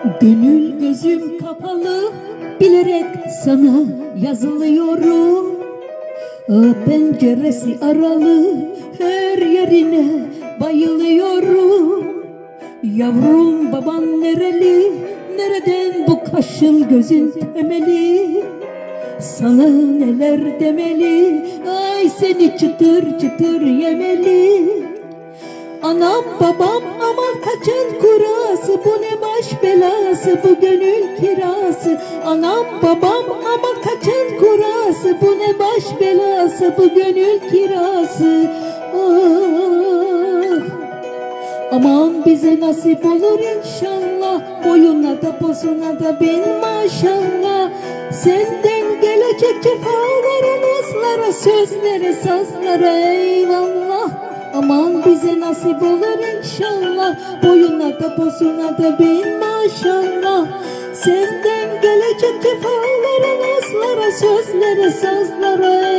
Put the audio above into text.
Gözüm kapalı bilerek sana yazılıyorum. Penceresi aralı her yerine bayılıyorum. Yavrum baban nereli nereden bu kaşın gözün temeli? Sana neler demeli ay seni çıtır çıtır yemeli? Anam babam aman kaçın kurası Bu ne belası bu gönül kirası. Anam babam aman kaçın kurası. Bu ne baş belası bu gönül kirası. Ah. Aman bize nasip olur inşallah. Boyuna da posuna da bin maşallah. Senden gelecek cefalara nazlara Sözlere sazlara eyvallah Aman bize nasip olur inşallah. Boyuna da posuna da bin maşallah. Senden gelecek cefalara nazlara Sözlere sazlara